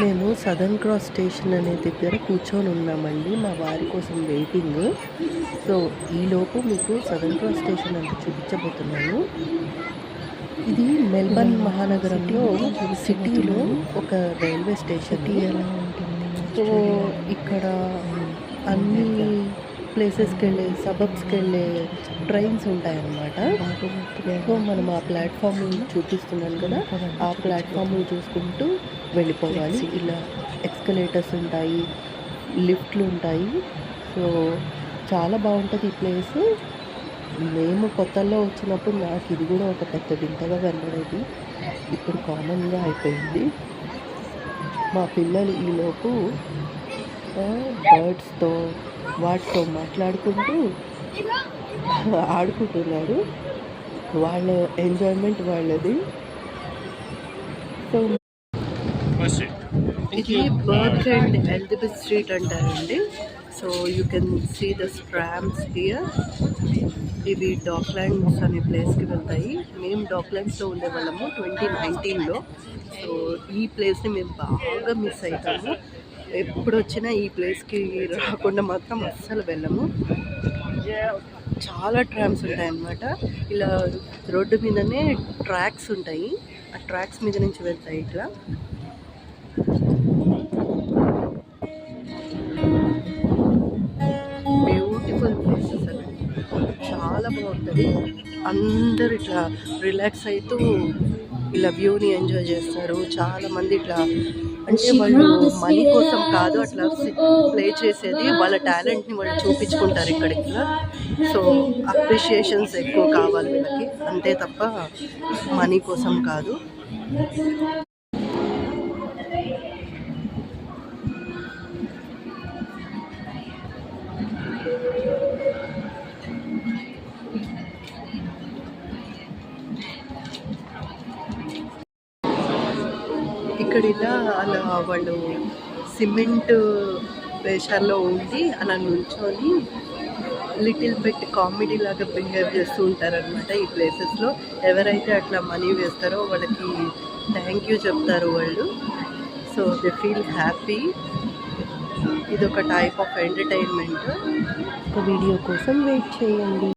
మేము southern cross station అనే దగ్గర కూర్చొని ఉన్నామండి. మా వారి కోసం వెయిటింగ్. సో ఈలోపు మీకు సదర్న్ క్రాస్ స్టేషన్ అంతా చూపించబోతున్నాను. ఇది మెల్బర్న్ మహానగరంలో సిటీలో ఒక రైల్వే స్టేషన్. ఎలా ఉంటుంది? సో ఇక్కడ అన్ని ప్లేసెస్కి వెళ్ళే సబబ్స్కి వెళ్ళే ట్రైన్స్ ఉంటాయన్నమాట. సో మనం ఆ ప్లాట్ఫామ్ చూపిస్తున్నాను కదా ఆ ప్లాట్ఫామ్ చూసుకుంటూ వెళ్ళిపోవాలి. ఇలా ఎక్స్కలేటర్స్ ఉంటాయి లిఫ్ట్లు ఉంటాయి సో చాలా బాగుంటుంది ఈ ప్లేస్. మేము కొత్తలో వచ్చినప్పుడు నాకు ఇది కూడా ఒక పెద్ద వింతగా కనబడేది. ఇప్పుడు కామన్గా అయిపోయింది. మా పిల్లలు ఈలోపు బర్డ్స్తో వాటితో మాట్లాడుకుంటూ ఆడుకుంటున్నారు. వాళ్ళ ఎంజాయ్మెంట్ వాళ్ళది. సో ఇది బర్త్ అండ్ ఎలిజబెత్ స్ట్రీట్ అంటారండి. So you can see the trams here ఇవి డాక్లాండ్స్ అనే ప్లేస్కి వెళ్తాయి. మేము డాక్లాండ్స్లో ఉండేవాళ్ళము ట్వంటీ నైన్టీన్లో సో ఈ ప్లేస్ని మేము బాగా మిస్ అవుతాము ఎప్పుడు వచ్చినా ఈ ప్లేస్కి రాకుండా మాత్రం అస్సలు వెళ్ళము. చాలా ట్రామ్స్ ఉంటాయి అన్నమాట ఇలా రోడ్డు మీదనే ట్రాక్స్ ఉంటాయి. ఆ ట్రాక్స్ మీద నుంచి వెళ్తాయి ఇట్లా. బ్యూటిఫుల్ ప్లేస్ అసలు. చాలా బాగుంటుంది. అందరూ ఇట్లా రిలాక్స్ అవుతూ ఇలా వ్యూని ఎంజాయ్ చేస్తారు. చాలా మంది ఇట్లా అంటే వాళ్ళు మనీ కోసం కాదు అట్లా ప్లే చేసేది వాళ్ళ టాలెంట్ని వాళ్ళు చూపించుకుంటారు ఇక్కడ ఇట్లా సో అప్రిషియేషన్స్ ఎక్కువ కావాలి వీళ్ళకి. అంతే తప్ప మనీ కోసం కాదు. ఇక్కడ ఇలా అలా వాళ్ళు సిమెంట్ వేషాల్లో ఉండి అలా నుంచొని లిటిల్ బిట్ కామెడీ లాగా బిహేవ్ చేస్తూ ఉంటారనమాట ఈ ప్లేసెస్లో. ఎవరైతే అట్లా మనీ వేస్తారో వాళ్ళకి థ్యాంక్ యూ చెప్తారు వాళ్ళు. So they feel happy. ఇది ఒక టైప్ ఆఫ్ ఎంటర్టైన్మెంట్. ఒక వీడియో కోసం వెయిట్ చేయండి.